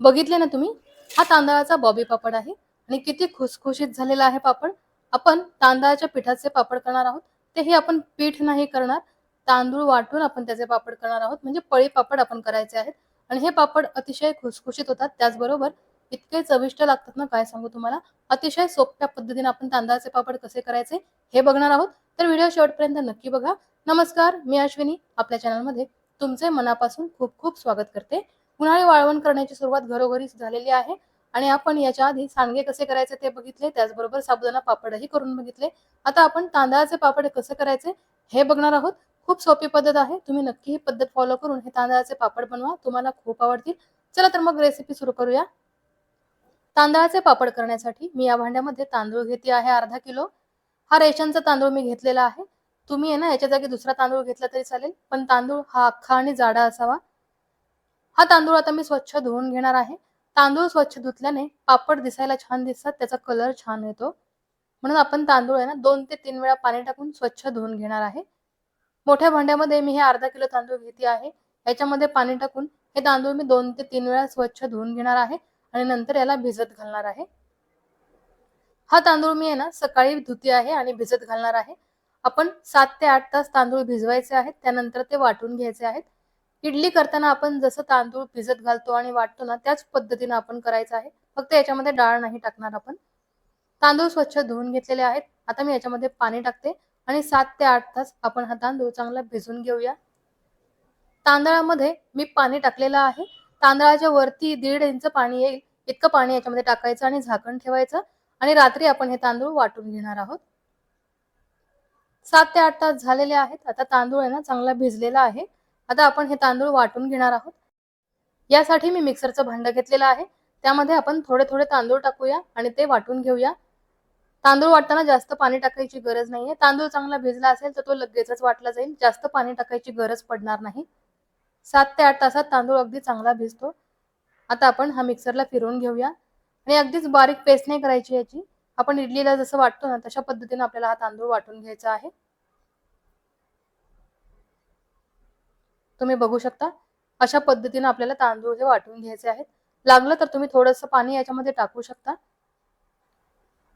बघितले ना तुम्ही? हा तांदळाचा बॉबी पापड आहे आणि किती खुसखुशीत झालेला आहे पापड. आपण तांदळाच्या पिठाचे पापड करणार आहोत. तेही आपण पीठ नाही करणार. तांदूळ वाटून आपण त्याचे पापड करणार आहोत. म्हणजे पळी पापड आपण करायचे आहेत. आणि हे पापड अतिशय खुसखुशीत होतात. त्याचबरोबर इतके चविष्ट लागतात ना काय सांगू तुम्हाला? अतिशय सोप्या पद्धतीने आपण तांदळाचे पापड कसे करायचे हे बघणार आहोत. तर व्हिडिओ शेवटपर्यंत नक्की बघा. नमस्कार मी अश्विनी. आपल्या चॅनलमध्ये तुमचे मनापासून खूप खूप स्वागत करते. उन्हाळी वाळवण करण्याची सुरुवात घरोघरी झालेली आहे. आणि आपण याच्या आधी सांडगे कसे करायचे ते बघितले त्याचबरोबर साबुदाणा पापडही करून बघितले. आता आपण तांदळाचे पापड कसे करायचे हे बघणार आहोत. खूप सोपी पद्धत आहे. तुम्ही नक्की ही पद्धत फॉलो करून हे तांदळाचे पापड बनवा. तुम्हाला खूप आवडतील. चला तर मग रेसिपी सुरू करूया. तांदळाचे पापड करण्यासाठी मी या भांड्यामध्ये तांदूळ घेते आहे अर्धा किलो. हा रेशनचा तांदूळ मी घेतलेला आहे. तुम्ही आहे ना याच्या जागी दुसरा तांदूळ घेतला तरी चालेल. पण तांदूळ हा अख्खा आणि जाडा असावा. हा तांदूळ आता मी स्वच्छ धुवून घेणार आहे. तांदूळ स्वच्छ धुतल्याने पापड दिसायला छान दिसतात त्याचा कलर छान येतो. म्हणून आपण तांदूळ आहे ना दोन ते तीन वेळा पाणी टाकून स्वच्छ धुवून घेणार आहे. मोठ्या भांड्यामध्ये मी हे अर्धा किलो तांदूळ घेते आहे. याच्यामध्ये पाणी टाकून हे तांदूळ मी दोन ते तीन वेळा स्वच्छ धुवून घेणार आहे आणि नंतर याला भिजत घालणार आहे. हा तांदूळ मी आहे ना सकाळी धुती आहे आणि भिजत घालणार आहे. आपण सात ते आठ तास तांदूळ भिजवायचे आहेत त्यानंतर ते वाटून घ्यायचे आहेत. इडली करताना आपण जसं तांदूळ भिजत घालतो आणि वाटतो ना त्याच पद्धतीने आपण करायचं आहे. फक्त याच्यामध्ये डाळ नाही टाकणार आपण. तांदूळ स्वच्छ धुवून घेतलेले आहेत. आता मी याच्यामध्ये पाणी टाकते आणि सात ते आठ तास आपण हा तांदूळ चांगला भिजून घेऊया. तांदळामध्ये मी पाणी टाकलेलं आहे. तांदळाच्या वरती दीड इंच पाणी येईल. इतकं पाणी याच्यामध्ये टाकायचं आणि झाकण ठेवायचं आणि रात्री आपण हे तांदूळ वाटून घेणार आहोत. सात ते आठ तास झालेले आहेत. आता तांदूळ आहे ना चांगला भिजलेला आहे. आता आपण हे तांदूळ वाटून घेणार आहोत. यासाठी मी मिक्सरचं भांडं घेतलेलं आहे. त्यामध्ये आपण थोडे थोडे तांदूळ टाकूया आणि ते वाटून घेऊया. तांदूळ वाटताना जास्त पाणी टाकायची गरज नाहीये. तांदूळ चांगला भिजला असेल तर तो लगेचच वाटला जाईल. जास्त पाणी टाकायची गरज पडणार नाही. सात ते आठ तासात तांदूळ अगदी चांगला भिजतो. आता आपण हा मिक्सरला फिरवून घेऊया. आणि अगदीच बारीक पेस्ट नाही करायची याची. आपण इडलीला जसं वाटतो ना तशा पद्धतीने आपल्याला हा तांदूळ वाटून घ्यायचा आहे. तुम्ही बघू शकता. अशा पद्धतीने आपल्याला तांदूळ हे वाटून घ्यायचे आहेत. लागलं तर तुम्ही थोडंसं पाणी याच्यामध्ये टाकू शकता.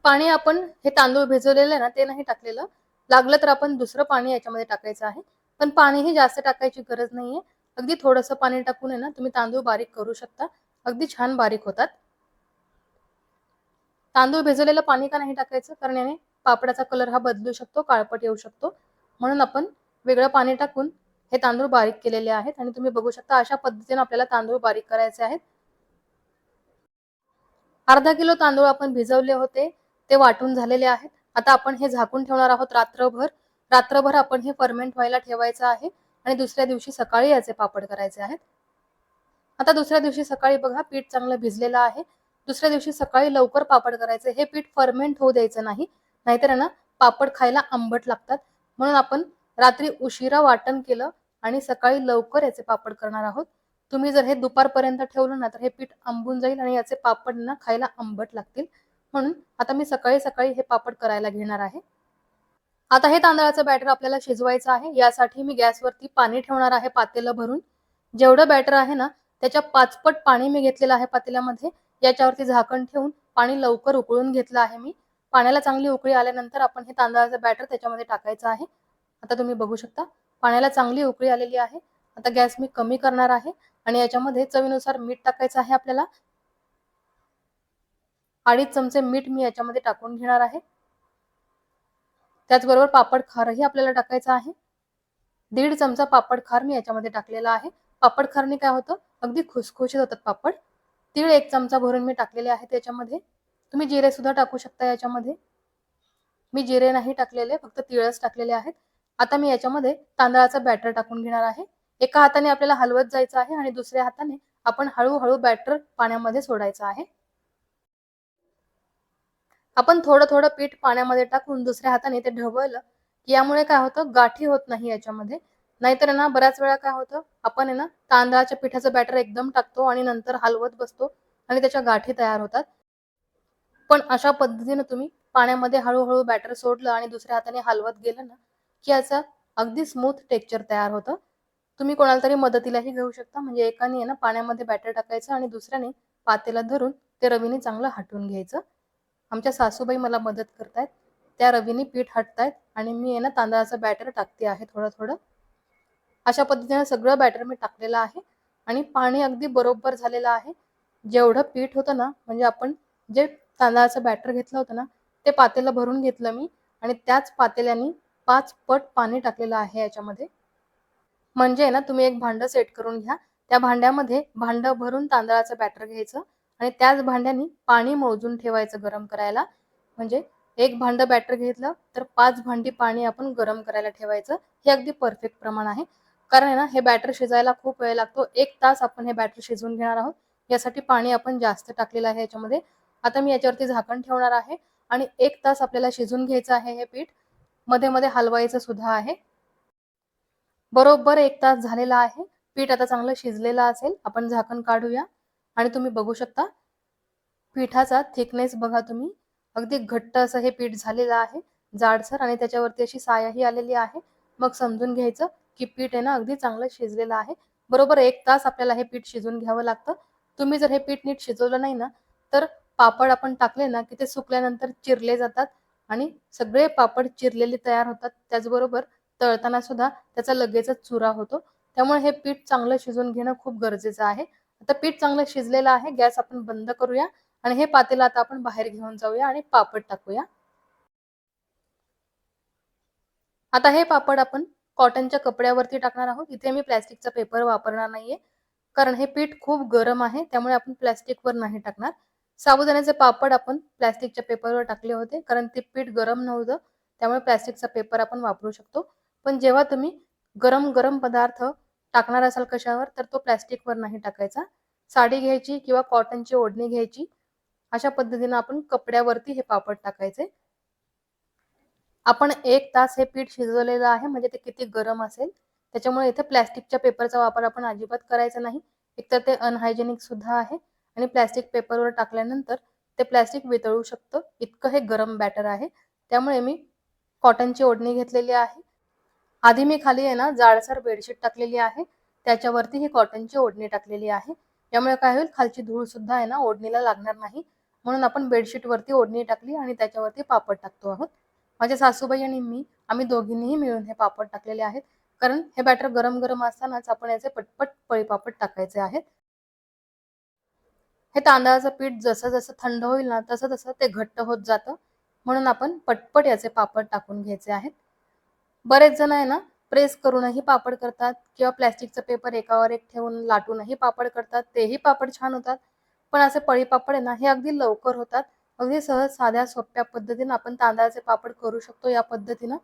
पाणी आपण हे तांदूळ भिजवलेलं आहे ना ते नाही टाकलेलं. लागलं तर आपण दुसरं पाणी याच्यामध्ये टाकायचं आहे. पण पाणीही जास्त टाकायची गरज नाहीये. अगदी थोडंसं पाणी टाकून आहे ना तुम्ही तांदूळ बारीक करू शकता. अगदी छान बारीक होतात. तांदूळ भिजवलेलं पाणी का नाही टाकायचं? कारण याने पापडाचा कलर हा बदलू शकतो काळपट येऊ शकतो. म्हणून आपण वेगळं पाणी टाकून हे तांदूळ बारीक केलेले आहेत आणि तुम्ही बघू शकता अशा पद्धतीने आपल्याला तांदूळ बारीक करायचे आहेत. अर्धा किलो तांदूळ आपण भिजवले होते ते वाटून झालेले आहेत. आता आपण हे झाकून ठेवणार आहोत रात्रभर. रात्रभर आपण हे फर्मेंट व्हायला ठेवायचं आहे आणि दुसऱ्या दिवशी सकाळी याचे पापड करायचे आहेत. आता दुसऱ्या दिवशी सकाळी बघा पीठ चांगलं भिजलेलं आहे. दुसऱ्या दिवशी सकाळी लवकर पापड करायचे. हे पीठ फर्मेंट होऊ द्यायचं नाही. नाहीतर ना पापड खायला आंबट लागतात. म्हणून आपण रात्री उशिरा वाटण केलं आणि सकाळी लवकर याचे पापड करणार आहोत. तुम्ही जर हे दुपारपर्यंत ठेवलं ना तर हे पीठ आंबून जाईल आणि याचे पापड ना खायला आंबट लागतील. म्हणून आता मी सकाळी सकाळी हे पापड करायला घेणार आहे. आता हे तांदळाचं बॅटर आपल्याला शिजवायचं आहे. यासाठी मी गॅसवरती पाणी ठेवणार आहे पातेलं भरून. जेवढं बॅटर आहे ना त्याच्या पाचपट पाणी मी घेतलेलं आहे पातेल्यामध्ये. याच्यावरती झाकण ठेवून पाणी लवकर उकळून घेतलं आहे मी. पाण्याला चांगली उकळी आल्यानंतर आपण हे तांदळाचं बॅटर त्याच्यामध्ये टाकायचं आहे. आता तुम्ही बघू शकता पाण्याला चांगली उकळी आलेली आहे. आता गॅस मी कमी करणार आहे आणि याच्यामध्ये चवीनुसार मीठ टाकायचं आहे आपल्याला. अडीच चमचे मीठ मी याच्यामध्ये टाकून घेणार आहे. त्याचबरोबर पापड खारही आपल्याला टाकायचं आहे. दीड चमचा पापड खार मी याच्यामध्ये टाकलेला आहे. पापड खारने काय होतं? अगदी खुसखुशीत होतात पापड. तीळ एक चमचा भरून मी टाकलेले आहे त्याच्यामध्ये तुम्ही जिरे सुद्धा टाकू शकता याच्यामध्ये. मी जिरे नाही टाकलेले फक्त तिळच टाकलेले आहेत. आता मी याच्यामध्ये तांदळाचा बॅटर टाकून घेणार आहे. एका हाताने आपल्याला हलवत जायचं आहे आणि दुसऱ्या हाताने आपण हळूहळू बॅटर पाण्यामध्ये सोडायचं आहे. आपण थोडं थोडं पीठ पाण्यामध्ये टाकून दुसऱ्या हाताने ते ढवळलं की यामुळे काय होतं? गाठी होत नाही याच्यामध्ये. नाहीतर ना बऱ्याच वेळा काय होतं? आपण आहे ना तांदळाच्या पिठाचं बॅटर एकदम टाकतो आणि नंतर हलवत बसतो आणि त्याच्या गाठी तयार होतात. पण अशा पद्धतीने तुम्ही पाण्यामध्ये हळूहळू बॅटर सोडलं आणि दुसऱ्या हाताने हलवत गेलं ना की याचं अगदी स्मूथ टेक्चर तयार होतं. तुम्ही कोणाला तरी मदतीलाही घेऊ शकता. म्हणजे एकाने आहे ना पाण्यामध्ये बॅटर टाकायचं आणि दुसऱ्याने पातेला धरून ते रवीने चांगलं हटवून घ्यायचं. आमच्या सासूबाई मला मदत करतायत. त्या रवीने पीठ हटतायत आणि मी आहे ना तांदळाचं बॅटर टाकते आहे थोडं थोडं अशा पद्धतीने सगळं बॅटर मी टाकलेलं आहे आणि पाणी अगदी बरोबर झालेलं आहे. जेवढं पीठ होतं ना म्हणजे आपण जे तांदळाचं बॅटर घेतलं होतं ना ते पातेलं भरून घेतलं मी आणि त्याच पातेल्याने पाच पट पाणी टाकलेलं आहे याच्यामध्ये. म्हणजे ना तुम्ही एक भांडं सेट करून घ्या. त्या भांड्यामध्ये भांडं भरून तांदळाचं बॅटर घ्यायचं आणि त्याच भांड्याने पाणी मोजून ठेवायचं गरम करायला. म्हणजे एक भांडं बॅटर घेतलं तर पाच भांडी पाणी आपण गरम करायला ठेवायचं. हे अगदी परफेक्ट प्रमाण आहे. कारण आहे ना हे बॅटर शिजायला खूप वेळ लागतो. एक तास आपण हे बॅटर शिजवून घेणार आहोत. यासाठी पाणी आपण जास्त टाकलेलं आहे याच्यामध्ये. आता मी याच्यावरती झाकण ठेवणार आहे आणि एक तास आपल्याला शिजून घ्यायचं आहे हे पीठ. मध्ये मध्ये हलवायचं सुद्धा आहे. बरोबर एक तास झालेला आहे. पीठ आता चांगलं शिजलेलं असेल. आपण झाकण काढूया. आणि तुम्ही बघू शकता पिठाचा थिकनेस बघा तुम्ही. अगदी घट्ट असं हे पीठ झालेलं आहे. जाडसर आणि त्याच्यावरती अशी सायाही आलेली आहे. मग समजून घ्यायचं की पीठ आहे ना अगदी चांगलं शिजलेलं आहे. बरोबर एक तास आपल्याला हे पीठ शिजून घ्यावं लागतं. तुम्ही जर हे पीठ नीट शिजवलं नाही ना तर पापड आपण टाकले ना की ते सुकल्यानंतर चिरले जातात. आणि सगळे पापड चिरलेले तयार होतात. त्याचबरोबर तळताना सुद्धा त्याचा लगेचच चुरा होतो. त्यामुळे हे पीठ चांगलं शिजून घेणं खूप गरजेचं आहे. आता पीठ चांगलं शिजलेलं आहे गॅस आपण बंद करूया आणि हे पातेलं आता आपण बाहेर घेऊन जाऊया आणि पापड टाकूया. आता हे पापड आपण कॉटनच्या कपड्यावरती टाकणार आहोत. इथे मी प्लॅस्टिकचा पेपर वापरणार नाहीये. कारण हे पीठ खूप गरम आहे त्यामुळे आपण प्लॅस्टिकवर नाही टाकणार. साबुदाण्याचे पापड आपण प्लॅस्टिकच्या पेपरवर टाकले होते कारण ते पीठ गरम नव्हतं त्यामुळे प्लॅस्टिकचा पेपर आपण वापरू शकतो. पण जेव्हा तुम्ही गरम गरम पदार्थ टाकणार असाल कशावर तर तो प्लॅस्टिकवर नाही टाकायचा. साडी घ्यायची किंवा कॉटनची ओढणी घ्यायची अशा पद्धतीनं आपण कपड्यावरती हे पापड टाकायचे. आपण एक तास हे पीठ शिजवलेलं आहे म्हणजे ते किती गरम असेल त्याच्यामुळे इथे प्लॅस्टिकच्या पेपरचा वापर आपण अजिबात करायचा नाही. एकतर ते अनहायजेनिक सुद्धा आहे आणि प्लॅस्टिक पेपरवर टाकल्यानंतर ते प्लॅस्टिक वितळू शकतं. इतकं हे गरम बॅटर आहे. त्यामुळे मी कॉटनची ओढणी घेतलेली आहे. आधी मी खाली आहे ना जाडसर बेडशीट टाकलेली आहे. त्याच्यावरती ही कॉटनची ओढणी टाकलेली आहे. त्यामुळे काय होईल खालची धूळ सुद्धा आहे ना ओढणीला लागणार नाही. म्हणून आपण बेडशीटवरती ओढणी टाकली आणि त्याच्यावरती पापड टाकतो आहोत. माझ्या सासूबाई आणि मी आम्ही दोघींनीही मिळून हे पापड टाकलेले आहेत. कारण हे बॅटर गरम गरम असतानाच आपण याचे पटपट पळी पापड टाकायचे आहेत. हे तांदळाचं पीठ जसं जसं थंड होईल ना तसं तसं ते घट्ट होत जातं. म्हणून आपण पटपट याचे पापड टाकून घ्यायचे आहेत. बरेच जण आहे ना प्रेस करूनही पापड करतात किंवा प्लॅस्टिकचा पेपर एकावर एक ठेवून लाटूनही पापड करतात तेही पापड छान होतात. पण असे पळी पापड आहे ना हे अगदी लवकर होतात. अगदी सहज साध्या सोप्या पद्धतीनं आपण तांदळाचे पापड करू शकतो या पद्धतीनं.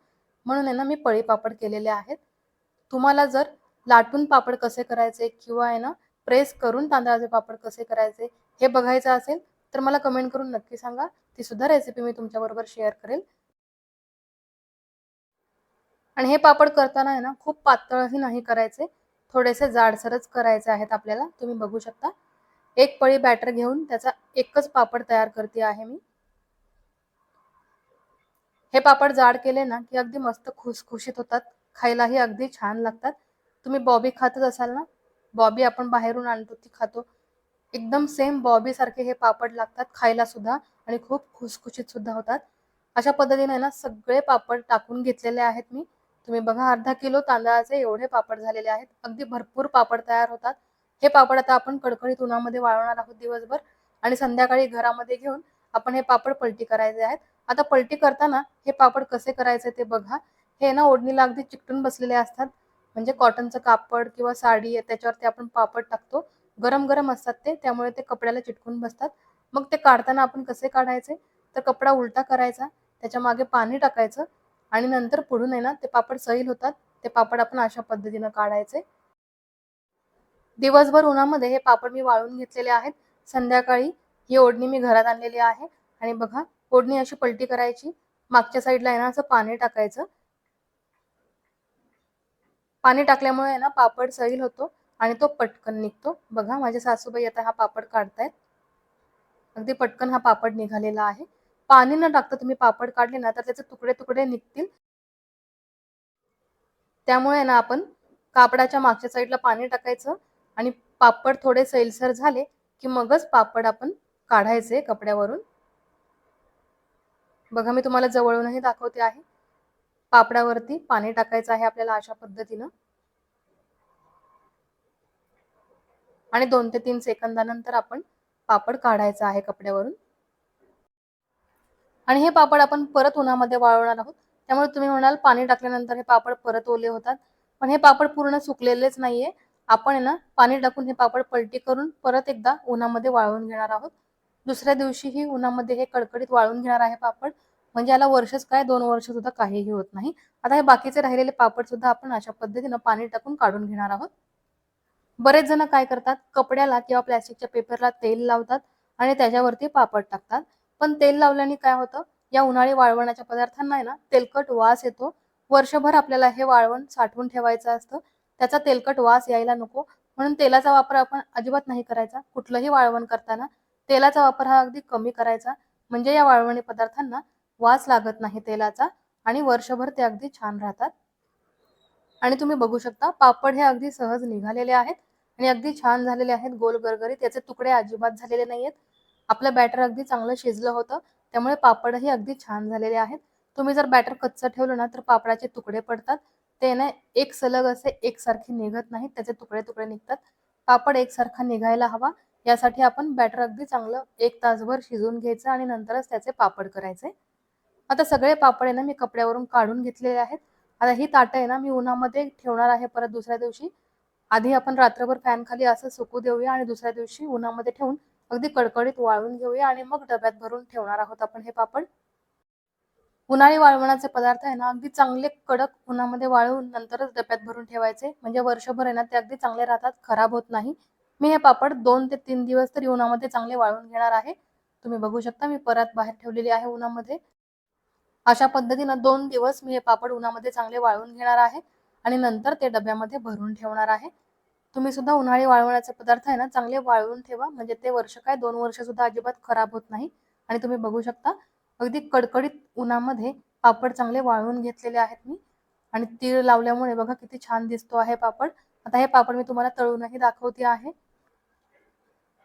म्हणून आहे ना मी पळी पापड केलेले आहेत. तुम्हाला जर लाटून पापड कसे करायचे किंवा आहे ना प्रेस करून तांदळाचे पापड कसे करायचे हे बघायचं असेल तर मला कमेंट करून नक्की सांगा. ती सुद्धा रेसिपी मी तुमच्याबरोबर शेअर करेल. आणि हे पापड करताना आहे ना खूप पातळही नाही करायचे. थोडेसे जाडसरच करायचे आहेत आपल्याला. तुम्ही बघू शकता. एक पळी बॅटर घेऊन त्याचा एकच पापड तयार करते आहे मी. हे पापड जाड केले ना की अगदी मस्त खुसखुशीत होतात. खायलाही अगदी छान लागतात. तुम्ही बॉबी खातच असाल ना? बॉबी आपण बाहेरून आणतो ती खातो. एकदम सेम बॉबी सारखे हे पापड लागतात खायला सुद्धा आणि खूप खुसखुशीत सुद्धा होतात. अशा पद्धतीने ना सगळे पापड टाकून घेतलेले आहेत मी. तुम्ही बघा अर्धा किलो तांदळाचे एवढे पापड झालेले आहेत. अगदी भरपूर पापड तयार होतात. हे पापड आता आपण कडकडीत उन्हामध्ये वाळवणार आहोत दिवसभर आणि संध्याकाळी घरामध्ये घेऊन आपण हे पापड पलटी करायचे आहेत. आता पलटी करताना हे पापड कसे करायचे ते बघा. हे ना ओढणीला अगदी चिकटून बसलेले असतात. म्हणजे कॉटनचं कापड किंवा साडी आहे त्याच्यावरती आपण पापड टाकतो. गरम गरम असतात ते त्यामुळे ते कपड्याला चिटकून बसतात. मग ते काढताना आपण कसे काढायचे? तर कपडा उलटा करायचा त्याच्यामागे पाणी टाकायचं आणि नंतर पुढून आहे ना ते पापड सैल होतात ते पापड आपण अशा पद्धतीनं काढायचे. दिवसभर उन्हामध्ये हे पापड मी वाळून घेतलेले आहेत. संध्याकाळी ही ओढणी मी घरात आणलेली आहे आणि बघा ओढणी अशी पलटी करायची. मागच्या साईडला आहे ना असं पाणी टाकायचं. पाणी टाकल्यामुळे आहे ना पापड सैल होतो. आणि तो पटकन निघतो. बघा माझ्या सासूबाई आता हा पापड काढतायत. अगदी पटकन हा पापड निघालेला आहे. पाणी न टाकता तुम्ही पापड काढले ना तर त्याचे तुकडे तुकडे निघतील. त्यामुळे ना आपण कापडाच्या मागच्या साईडला पाणी टाकायचं आणि पापड थोडे सैलसर झाले की मगच पापड आपण काढायचे कपड्यावरून. बघा मी तुम्हाला जवळूनही दाखवते आहे. पापडावरती पाणी टाकायचं आहे आपल्याला अशा पद्धतीनं. आणि दोन ते तीन सेकंदानंतर आपण पापड काढायचा आहे कपड्यावरून. आणि हे पापड आपण परत उन्हामध्ये वाळवणार आहोत. त्यामुळे तुम्ही म्हणाल पाणी टाकल्यानंतर हे पापड परत ओले होतात. पण हे पापड पूर्ण सुकलेलेच नाहीये. आपण ना पाणी टाकून हे पापड पलटी करून परत एकदा उन्हामध्ये वाळवून घेणार आहोत. दुसऱ्या दिवशीही उन्हामध्ये हे कडकडीत वाळून घेणार आहे पापड. म्हणजे याला वर्षच काय दोन वर्ष सुद्धा काहीही होत नाही. आता हे बाकीचे राहिलेले पापड सुद्धा आपण अशा पद्धतीनं पाणी टाकून काढून घेणार आहोत. बरेच जण काय करतात? कपड्याला किंवा प्लॅस्टिकच्या पेपरला तेल लावतात आणि त्याच्यावरती पापड टाकतात. पण तेल लावल्याने काय होतं? या उन्हाळी वाळवणाच्या पदार्थांना आहे ना तेलकट वास येतो. वर्षभर आपल्याला हे वाळवण साठवून ठेवायचं असतं. त्याचा तेलकट वास यायला नको. म्हणून तेलाचा वापर आपण अजिबात नाही करायचा. कुठलंही वाळवण करताना तेलाचा वापर हा अगदी कमी करायचा. म्हणजे या वाळवणी पदार्थांना वास लागत नाही तेलाचा आणि वर्षभर ते अगदी छान राहतात. आणि तुम्ही बघू शकता पापड हे अगदी सहज निघालेले आहेत आणि अगदी छान झालेले आहेत गोल गरगरीत. त्याचे तुकडे अजिबात झालेले नाहीयेत. आपलं बॅटर अगदी चांगलं शिजलं होतं त्यामुळे पापडही अगदी छान झालेले आहेत. तुम्ही जर बॅटर कच्चं ठेवलं ना तर पापडाचे तुकडे पडतात. ते ना एक सलग असे एकसारखे निघत नाहीत त्याचे तुकडे तुकडे निघतात. पापड एकसारखा निघायला हवा. यासाठी आपण बॅटर अगदी चांगलं एक तासभर शिजवून घ्यायचं आणि नंतरच त्याचे पापड करायचे. आता सगळे पापड आहे ना मी कपड्यावरून काढून घेतलेले आहेत. आता ही ताटं आहे ना मी उन्हामध्ये ठेवणार आहे परत दुसऱ्या दिवशी. आधी आपण रात्रभर फॅन खाली असं सुकू देऊया आणि दुसऱ्या दिवशी उन्हामध्ये ठेवून अगदी कडकडीत वाळून घेऊया आणि मग डब्यात भरून ठेवणार आहोत आपण हे पापड. उन्हाळी वाळवणाचे पदार्थ आहे ना अगदी चांगले कडक उन्हामध्ये वाळवून नंतरच डब्यात भरून ठेवायचे. म्हणजे वर्षभर आहे ना ते अगदी चांगले राहतात खराब होत नाही. मी हे पापड दोन ते तीन दिवस तरी उन्हामध्ये चांगले वाळवून घेणार आहे. तुम्ही बघू शकता मी परत बाहेर ठेवलेली आहे उन्हामध्ये. अशा पद्धतीनं दोन दिवस मी हे पापड उन्हामध्ये चांगले वाळवून घेणार आहे आणि नंतर ते डब्यामध्ये भरून ठेवणार आहे. तुम्ही सुद्धा उन्हाळी वाळवण्याचे पदार्थ आहे ना चांगले वाळवून ठेवा. म्हणजे ते वर्ष काय दोन वर्ष सुद्धा अजिबात खराब होत नाही. आणि तुम्ही बघू शकता अगदी कडकडीत उन्हामध्ये पापड चांगले वाळवून घेतलेले आहेत मी. आणि तीळ लावल्यामुळे बघा किती छान दिसतो आहे पापड. आता हे पापड मी तुम्हाला तळूनही दाखवते आहे.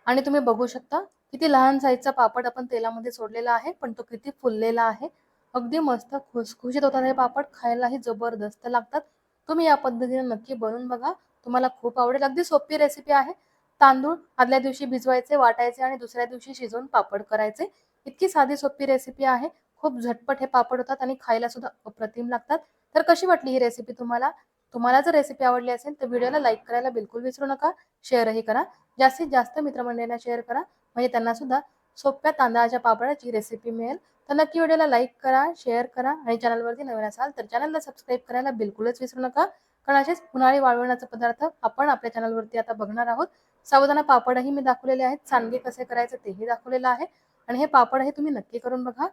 आणि तुम्ही बघू शकता किती लहान साईजचा पापड आपण तेलामध्ये सोडलेला आहे पण तो किती फुललेला आहे. अगदी मस्त खुसखुशीत होतात हे पापड खायलाही जबरदस्त लागतात. तुम्ही या पद्धतीने नक्की बनवून बघा. तुम्हाला खूप आवडेल. अगदी सोपी रेसिपी आहे. तांदूळ आदल्या दिवशी भिजवायचे वाटायचे आणि दुसऱ्या दिवशी शिजवून पापड करायचे. इतकी साधी सोपी रेसिपी आहे. खूप झटपट हे पापड होतात आणि खायला सुद्धा अप्रतिम लागतात. तर कशी वाटली ही रेसिपी तुम्हाला? तुम्हाला जर रेसिपी आवडली असेल तर व्हिडिओला लाईक करायला बिलकुल विसरू नका. शेअरही करा. जास्तीत जास्त मित्रमंडळींना शेअर करा. म्हणजे त्यांना सुद्धा सोप्या तांदळाच्या पापडाची रेसिपी मिळेल. तर नक्की व्हिडिओला लाईक करा शेअर करा आणि चॅनलवरती नवीन असाल तर चॅनलला सबस्क्राईब करायला बिलकुलच विसरू नका. कारण असेच उन्हाळी वाळवण्याचा पदार्थ आपण आपल्या चॅनलवरती आता बघणार आहोत. सावधाना पापडही मी दाखवलेले आहेत. सांडगे कसे करायचे तेही दाखवलेलं आहे. आणि हे पापड हे तुम्ही नक्की करून बघा.